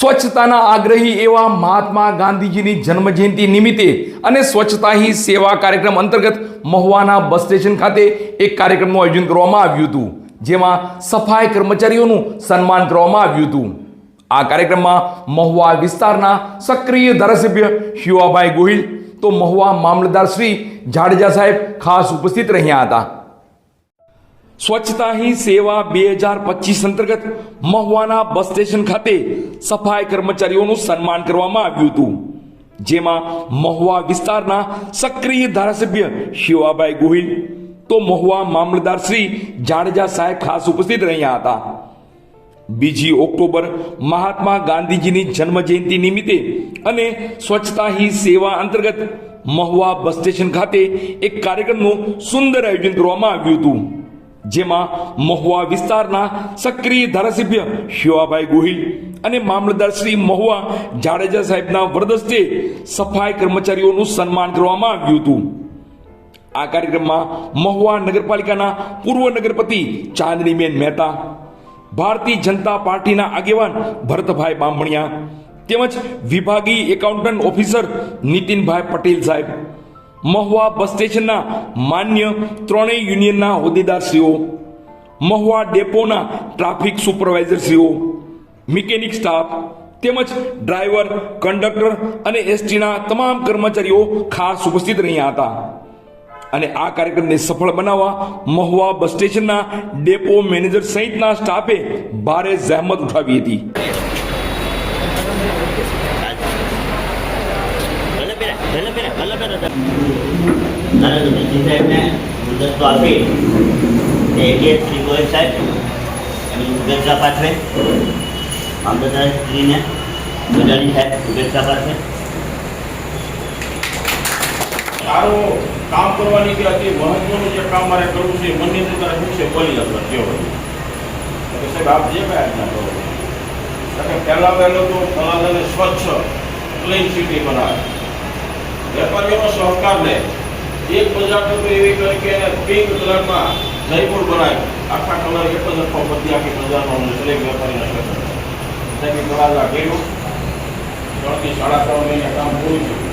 સ્વચ્છતાના આગ્રહી એવા મહાત્મા ગાંધીજીની જન્મજયંતિ નિમિત્તે અને સ્વચ્છતા હી સેવા કાર્યક્રમ અંતર્ગત મહુવાના બસ સ્ટેશન ખાતે એક કાર્યક્રમનું આયોજન કરવામાં આવ્યું હતું, જેમાં સફાઈ કર્મચારીઓનું સન્માન કરવામાં આવ્યું હતું. આ કાર્યક્રમમાં મહુવા વિસ્તારના સક્રિય ધારાસભ્ય શિવાભાઈ ગોહિલ, તો મહુવા મામલતદાર શ્રી જાડેજા સાહેબ ખાસ ઉપસ્થિત રહ્યા હતા. સ્વચ્છતા હી સેવા બે હજાર પચીસ અંતર્ગત મહુવાના બસ સ્ટેશન ખાતે સફાઈ કર્મચારીઓનું સન્માન કરવામાં આવ્યું હતું. જેમાં મહુવા વિસ્તારના સક્રિય ધારાસભ્ય શિવાભાઈ ગોહિલ તો મહુવા મામલતદાર શ્રી જાડેજા સાહેબ ખાસ ઉપસ્થિત રહ્યા હતા. બીજી ઓક્ટોબર મહાત્મા ગાંધીજીની જન્મજયંતિ નિમિત્તે અને સ્વચ્છતા હી સેવા અંતર્ગત મહુવા બસ સ્ટેશન ખાતે એક કાર્યક્રમનું સુંદર આયોજન કરવામાં આવ્યું હતું. જેમાં મહુવા વિસ્તારના સક્રિય ધારાસભ્ય શિવાભાઈ ગોહિલ અને મામલતદાર શ્રી મહુવા જાડેજા સાહેબના વરદસ્તે સફાઈ કર્મચારીઓનું સન્માન કરવામાં આવ્યું હતું. આ કાર્યક્રમમાં મહુવા નગરપાલિકાના પૂર્વ નગરપતિ ચાંદનીબેન મહેતા, ભારતીય જનતા પાર્ટીના આગેવાન ભરતભાઈ બામણિયા તેમજ વિભાગીય એકાઉન્ટન્ટ ઓફિસર નીતિનભાઈ પટેલ સાહેબ મહુવા બસ સ્ટેશનના માન્ય ત્રણેય યુનિયનના હોદ્દેદારશ્રીઓ, મહુવા ડેપોના ટ્રાફિક સુપરવાઇઝરશ્રીઓ, મિકેનિક સ્ટાફ તેમજ ડ્રાઈવર, કંડક્ટર અને એસટીના તમામ કર્મચારીઓ ખાસ ઉપસ્થિત રહ્યા હતા. અને આ કાર્યક્રમને સફળ બનાવવા મહુવા બસ સ્ટેશનના ડેપો મેનેજર સહિતના સ્ટાફે ભારે જહેમત ઉઠાવી હતી. ભલે પેલા ભલે પેલા ભલે પેલા નરેન્દ્ર મોદી સાહેબને મુદત આપી એટલે શ્રી ગોયલ સાહેબ એમની શુભેચ્છા પાઠવે મામલતદાર શ્રીને ગોજાની સાહેબ શુભેચ્છા પાઠવે સારું કામ કરવાની કે અતિ મહત્વનું જે કામ મારે કરવું છે એ મનની અંદર તારે શું છે બોલી લખવા કેવો તો કે સાહેબ આપ જે કાંઈ આજ્ઞા કરો કારણ કે પહેલાં વહેલો તો તળાજાને સ્વચ્છ ક્લીન સિટી બનાવે વેપારીઓનો સહકાર લે એક બજાર તો એવી કરી કે પિંક કલરમાં જયપુર બનાવ્યું આખા કલર એક જ રખો બધી આખી બજારમાં દરેક વેપારીને સહકાર. તળાજા કર્યું ત્રણથી સાડા ત્રણ મહિના કામ પૂરું થયું.